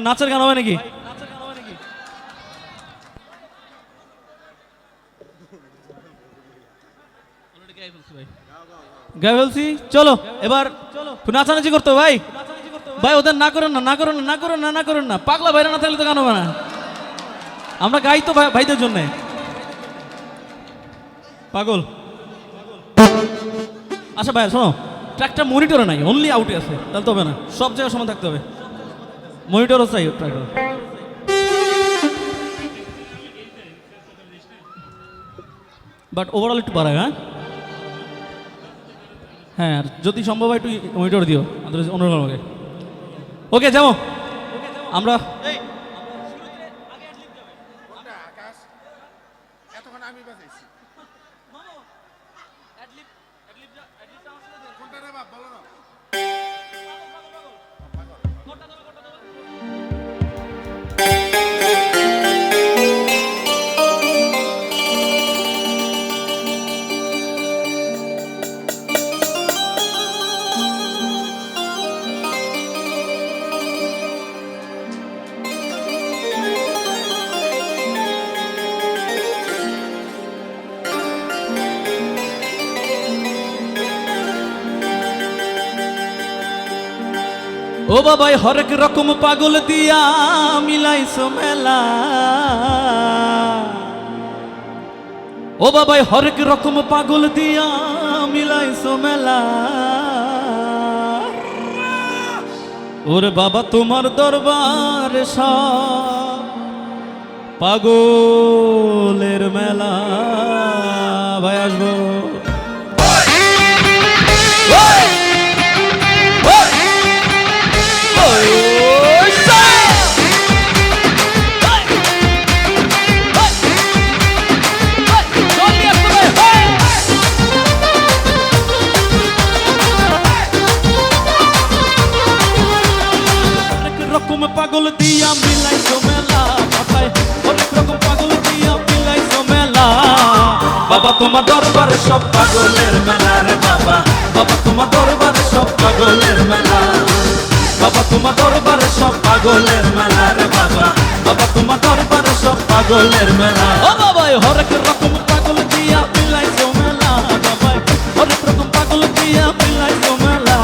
নাচের গান হবে নাকি? গায়ে ফেলছি, চলো, এবার নাচানাচি করতে ভাই। ভাই, ওদের না করেন না না করেন না না করেন না না করেন না। পাগলা বাইরে না থাকলে তো গান হবে না। আমরা গাই তো ভাই- ভাইদের জন্যে। পাগল। আচ্ছা ভাই, শোনো ট্র্যাকটা মনিটরে নাই অনলি আউটে আছে, তাহলে তো হবে না। সব জায়গায় সমান থাকতে হবে। মনিটরও চাই বাট ওভারঅল একটু বাড়ায় হ্যাঁ? হ্যাঁ আর যদি সম্ভব হয় একটু মনিটর দিও অনুরোধ আমাকে ওকে যাব। আমরা ও বাবাই, হরেক রকম পাগল দিয়া মিলাইছো মেলা। ও বাবাই, হরেক রকম পাগল দিয়া মিলাইছো মেলা। ওরে বাবা তোমার দরবার সব পাগলের মেলা। ভাই, আসব। বাবা তোমার দরবারে সব পাগলের মেলা রে বাবা। বাবা তোমার দরবারে সব পাগলের মেলা। বাবা তোমার দরবারে সব পাগলের মেলা রে বাবা। বাবা তোমার দরবারে সব পাগলের মেলা। ও বাবাই হরেক রকম পাগল দিয়া পিলাই মিলাইছো মেলা। বাবাই হরেক রকম পাগল দিয়া পিলাই মিলাইছো মেলা।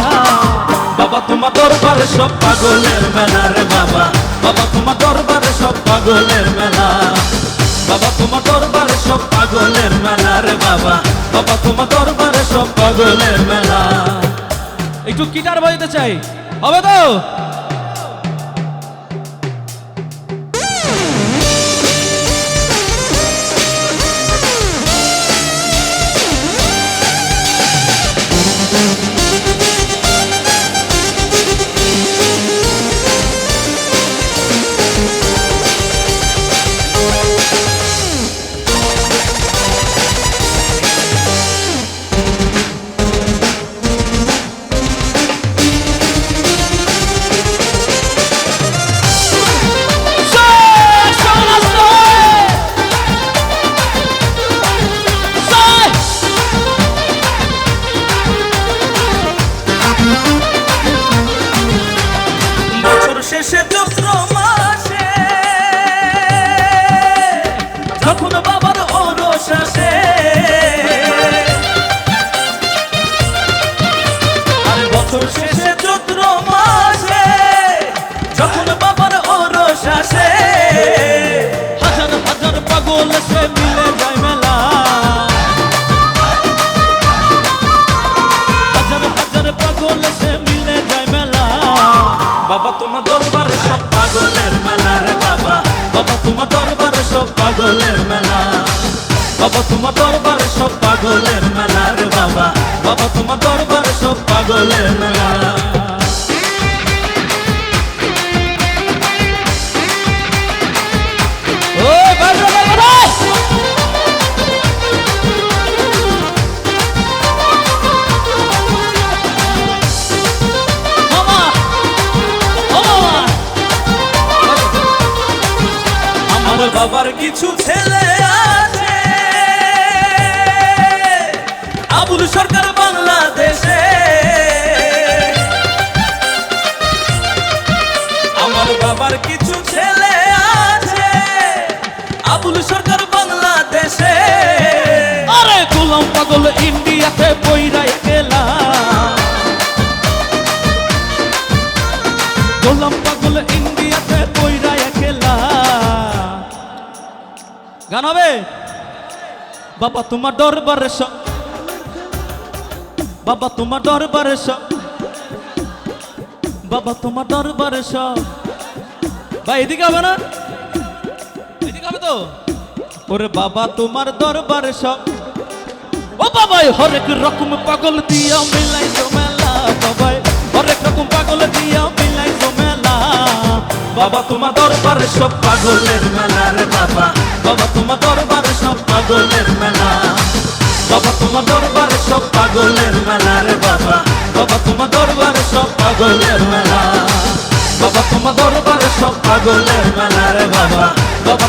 বাবা তোমার দরবারে সব পাগলের মেলা রে বাবা। বাবা তোমার দরবারে সব পাগলের মেলা। বাবা, তোমার দরবারে সব পাগলের মেলা রে বাবা। বাবা, তোমার দরবারে সব পাগলের মেলা। একটু গিটার বাজাতে চাই। হবে তো? পাগল সে মিলে যায় মেলা। হাজার হাজার পাগল সে মিলে যায় মেলা। বাবা, তোমার দরবারে সব পাগলের মেলা রে বাবা। বাবা বাবা, তোমার দরবারে সব পাগলের মেলা রে বাবা। বাবা, তোমার দরবারে সব পাগলের আমার বাবার কিছু ছেলে আছে। আবুল সরকার বাংলাদেশে। আমার বাবা আবার কিছু ছেলে আছে। আবুল সরকার বাংলাদেশে। আরে গোলাম পাগল ইন্ডিয়াতে বইরাই গেলা গোলাম পাগল ইন্ডিয়াতে গান হবে? বাবা, তোমার দরবারে সব বাবা, তোমার দরবারে সব বাবা, তোমার দরবারে সব ভাই, এদিকে হবে না? এদিকে হবে তো? ওরে বাবা, তোমার দরবারে সব ও বাবাই, হরেক রকম পাগল দিয়া মিলাই মেলা বাবাই হরেক রকম পাগল দিয়া বাবা, তোমার দরবারে সব পাগলের মেলা রে বাবা। বাবা, তোমার দরবারে সব পাগলের মেলা। বাবা, তোমার দরবারে সব পাগলের মেলা রে বাবা। বাবা, তোমার দরবারে সব পাগলের মেলা। বাবা, তোমার দরবারে সব পাগলের মেলা রে বাবা বাবা